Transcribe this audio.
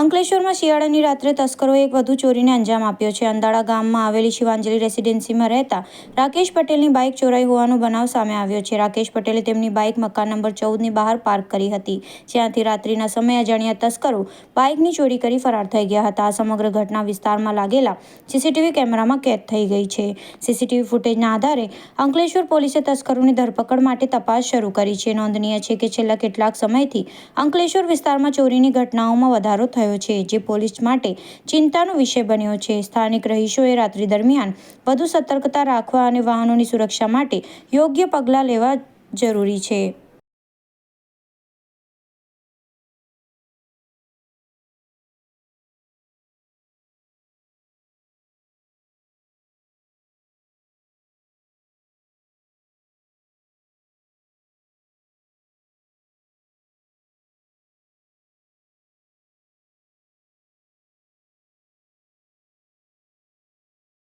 અંકલેશ્વરમાં શિયાળાની રાત્રે તસ્કરોએ એક વધુ ચોરીને અંજામ આપ્યો છે. અંદાળા ગામમાં આવેલી શિવાંજલિ રેસિડેન્સીમાં રહેતા રાકેશ પટેલની બાઇક ચોરાઈ હોવાનો બનાવ સામે આવ્યો છે. રાકેશ પટેલે તેમની બાઇક મકાન નંબર ચૌદની બહાર પાર્ક કરી હતી, જ્યાંથી રાત્રિના સમયે અજાણ્યા તસ્કરો બાઇકની ચોરી કરી ફરાર થઈ ગયા હતા. આ સમગ્ર ઘટના વિસ્તારમાં લાગેલા સીસીટીવી કેમેરામાં કેદ થઈ ગઈ છે. સીસીટીવી ફૂટેજના આધારે અંકલેશ્વર પોલીસે તસ્કરોની ધરપકડ માટે તપાસ શરૂ કરી છે. નોંધનીય છે કે છેલ્લા કેટલાક સમયથી અંકલેશ્વર વિસ્તારમાં ચોરીની ઘટનાઓમાં વધારો થયો છે, જે પોલીસ માટે ચિંતાનો વિષય બન્યો છે. સ્થાનિક રહીશોએ રાત્રિ દરમિયાન વધુ સતર્કતા રાખવા અને વાહનોની સુરક્ષા માટે યોગ્ય પગલાં લેવા જરૂરી છે.